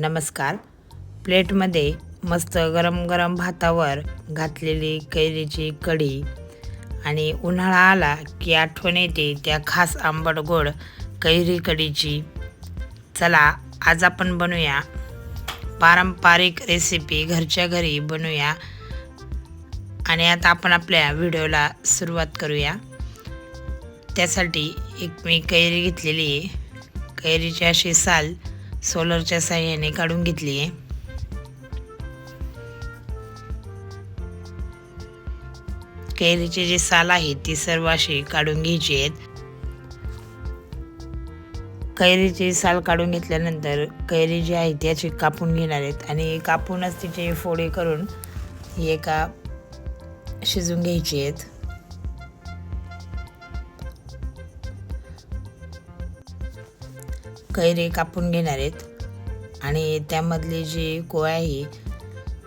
नमस्कार. प्लेटमध्ये मस्त गरम गरम भातावर घातलेली कैरीची कढी आणि उन्हाळा आला की आठवण येते त्या खास आंबट गोड कैरी कढीची. चला आज आपण बनवूया पारंपरिक रेसिपी घरच्या घरी बनवूया आणि आता आपण आपल्या व्हिडिओला सुरुवात करूया. त्यासाठी एक मी कैरी घेतलेली आहे. कैरीची अशी साल सोलरच्या साह्याने काढून घेतली आहे. कैरीची जी साल आहेत ती सर्व अशी काढून घ्यायची आहेत. कैरीची साल काढून घेतल्यानंतर कैरी जी आहे ती अशी कापून घेणार आहेत आणि कापूनच तिचे फोडे करून एका शिजून घ्यायची आहेत. कैरी कापून घेणार आहेत. आणि त्यामधली जी कोय आहे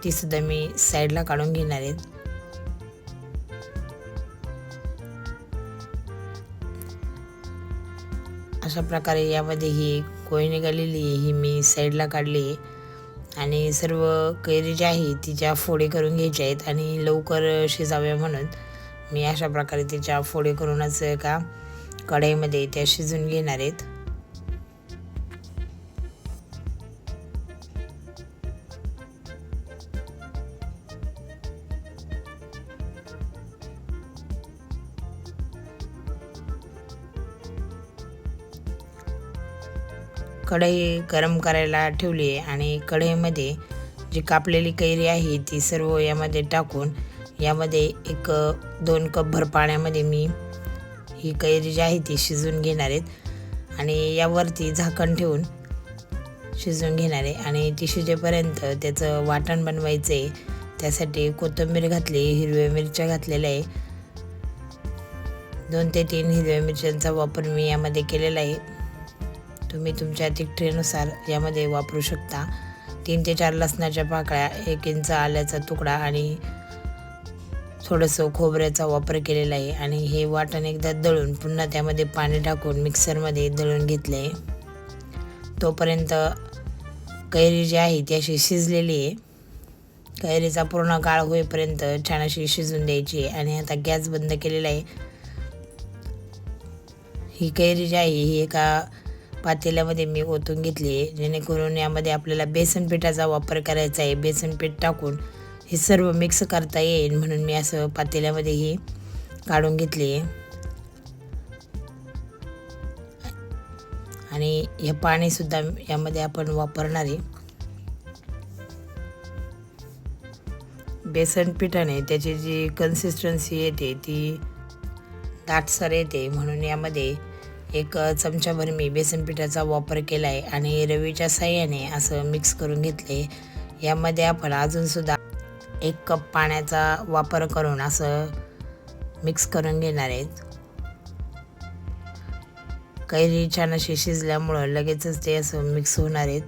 ती सुद्धा मी साईडला काढून घेणार आहेत. अशा प्रकारे यामध्ये ही कोय निघालेली आहे ही मी साईडला काढली आहे. आणि सर्व कैरी ज्या आहे तिच्या फोडे करून घ्यायच्या आहेत आणि लवकर शिजाव्या म्हणून मी अशा प्रकारे तिच्या फोडे करूनच एका कढईमध्ये त्या शिजून घेणार आहेत. कढई गरम करायला ठेवली आहे आणि कढईमध्ये जी कापलेली कैरी आहे ती सर्व यामध्ये टाकून यामध्ये एक दोन कपभर पाण्यामध्ये मी ही कैरी जी आहे ती शिजून घेणार आहेत आणि यावरती झाकण ठेवून शिजवून घेणार आहे आणि ती शिजेपर्यंत त्याचं वाटण बनवायचं आहे. त्यासाठी कोथिंबीर घातली हिरव्या मिरच्या घातलेल्या आहे. दोन ते तीन हिरव्या मिरच्यांचा वापर मी यामध्ये केलेला आहे. तुम्ही तुमच्या तिखटेनुसार यामध्ये वापरू शकता. तीन ते चार लसणाच्या पाकळ्या एक इंच आल्याचा तुकडा आणि थोडंसं खोबऱ्याचा वापर केलेला आहे. आणि हे वाटण एकदा दळून पुन्हा त्यामध्ये पाणी टाकून मिक्सरमध्ये दळून घेतले. आहे तोपर्यंत कैरी जी आहे ती अशी शिजलेली आहे. कैरीचा पूर्ण काळ होईपर्यंत छान अशी शिजून द्यायची आहे. आणि आता गॅस बंद केलेला आहे. ही कैरी जी आहे ही एका पातेल्यामध्ये मी ओतून घेतली आहे. जेणेकरून यामध्ये आपल्याला बेसन पिठाचा वापर करायचा आहे. बेसन पीठ टाकून हे सर्व मिक्स करता येईल म्हणून मी असं पातेल्यामध्ये ही काढून घेतली आहे. आणि हे पाणीसुद्धा यामध्ये आपण वापरणार आहे. बेसन पिठाने त्याची जी कन्सिस्टन्सी येते ती दाटसर येते म्हणून यामध्ये एक चमचाभर मी बेसन पिठाचा वापर केला आहे आणि रवीच्या साह्याने असं मिक्स करून घेतले. यामध्ये आपण अजूनसुद्धा एक कप पाण्याचा वापर करून असं मिक्स करून घेणार आहेत. कैरी छान अशी शिजल्यामुळं लगेचच ते असं मिक्स होणार आहेत.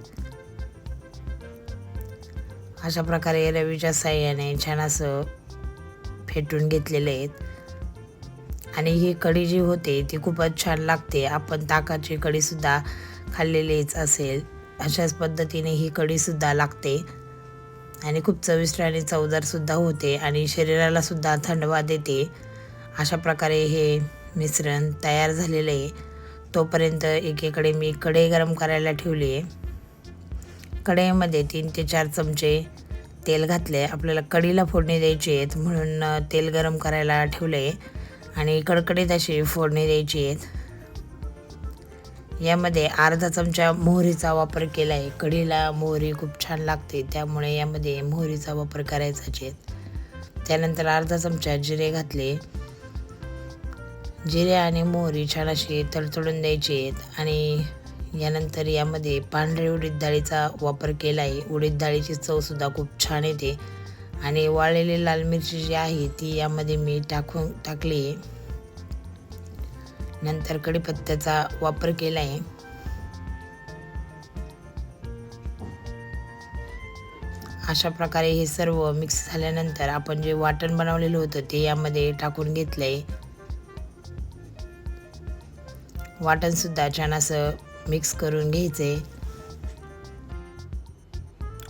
अशा प्रकारे रवीच्या साह्याने छान असं फेटून घेतलेले आहेत. आणि ही कढी जी होते ती खूपच छान लागते. आपण ताकाची कढीसुद्धा खाल्लेलीच असेल. अशाच पद्धतीने ही कढीसुद्धा लागते. आणि खूप चविष्ट आणि चवदारसुद्धा होते आणि शरीरालासुद्धा थंडवा देते. अशा प्रकारे हे मिश्रण तयार झालेलं आहे. तोपर्यंत एकीकडे मी कढई गरम करायला ठेवली आहे. कढईमध्ये तीन ते चार चमचे तेल घातले आपल्याला कढीला फोडणी द्यायची आहेत म्हणून तेल गरम करायला ठेवले आहे आणि कडकडीत अशी फोडणी द्यायची आहेत. यामध्ये अर्धा चमचा मोहरीचा वापर केला आहे कढीला मोहरी खूप छान लागते त्यामुळे यामध्ये मोहरीचा वापर करायचाच आहेत त्यानंतर अर्धा चमचा जिरे घातले. जिरे आणि मोहरी छान अशी तडतडून द्यायची आहेत आणि यानंतर यामध्ये पांढरे उडीद डाळीचा वापर केला आहे उडीद डाळीची चवसुद्धा खूप छान येते. आणि वाळलेली लाल मिरची जी आहे ती यामध्ये मी टाकून टाकली आहे. नंतर कढीपत्त्याचा वापर केला आहे अशा प्रकारे हे सर्व मिक्स झाल्यानंतर आपण जे वाटण बनवलेलं होतं ते यामध्ये टाकून घेतलं आहे वाटणसुद्धा छान असं मिक्स करून घ्यायचं आहे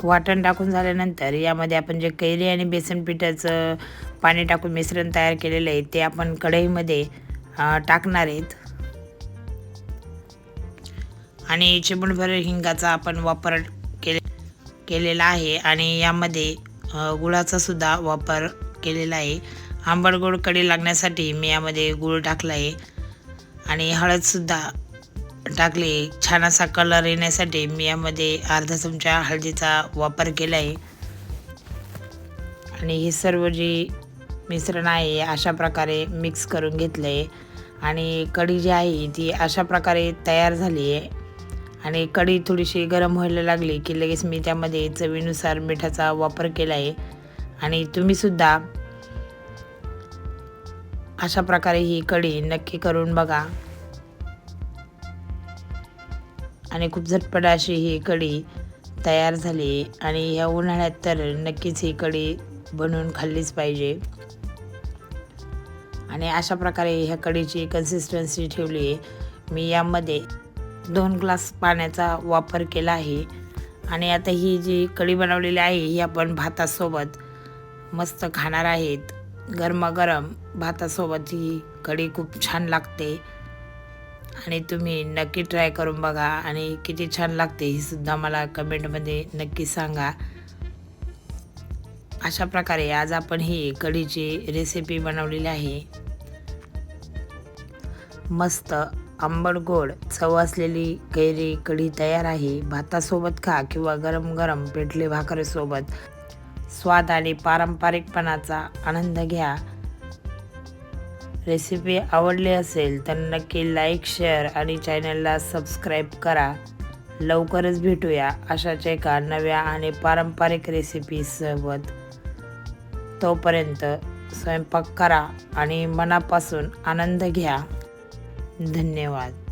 वाटण टाकून झाल्यानंतर यामध्ये आपण जे कैरी आणि बेसन पिठाचं पाणी टाकून मिश्रण तयार केलेलं आहे ते आपण कढईमध्ये टाकणार आहेत. आणि चिमणभर हिंगाचा आपण वापर केले केलेला आहे आणि यामध्ये गुळाचा सुद्धा वापर केलेला आहे. आंबट गोड कढी लागण्यासाठी मी यामध्ये गुळ टाकला आहे. आणि हळदसुद्धा टाकले. छान असा कलर येण्यासाठी मी यामध्ये अर्धा चमचा हळदीचा वापर केला आहे आणि हे सर्व जे मिश्रण आहे अशा प्रकारे मिक्स करून घेतलं आहे आणि कढी जी आहे ती अशा प्रकारे तयार झाली आहे आणि कढी थोडीशी गरम व्हायला लागली की लगेच मी त्यामध्ये चवीनुसार मिठाचा वापर केला आहे आणि तुम्हीसुद्धा अशा प्रकारे ही कढी नक्की करून बघा. आणि खूप झटपट अशी ही कढी तयार झाली आणि ह्या उन्हाळ्यात तर नक्कीच ही कढी बनवून खाल्लीच पाहिजे. आणि अशा प्रकारे ह्या कढीची कन्सिस्टन्सी ठेवली. आहे मी यामध्ये दोन ग्लास पाण्याचा वापर केला आहे. आणि आता ही जी कढी बनवलेली आहे ही आपण भातासोबत मस्त खाणार आहेत. गरमागरम भातासोबत ही कढी खूप छान लागते. आणि तुम्ही नक्की ट्राय करून बघा आणि किती छान लागते ही सुद्धा मला कमेंटमध्ये नक्की सांगा. अशा प्रकारे आज आपण ही कढीची रेसिपी बनवलेली आहे. मस्त आंबट गोड चव असलेली कैरी कढी तयार आहे. भातासोबत खा किंवा गरम गरम पेटले भाकरीसोबत. स्वाद आणि पारंपरिकपणाचा आनंद घ्या. रेसिपी आवडली असेल तर नक्की लाईक शेअर आणि चॅनलला सबस्क्राईब करा. लवकरच भेटूया अशाच एका नव्या आणि पारंपरिक रेसिपीसोबत तोपर्यंत स्वयंपाक करा आणि मनापासून आनंद घ्या. धन्यवाद.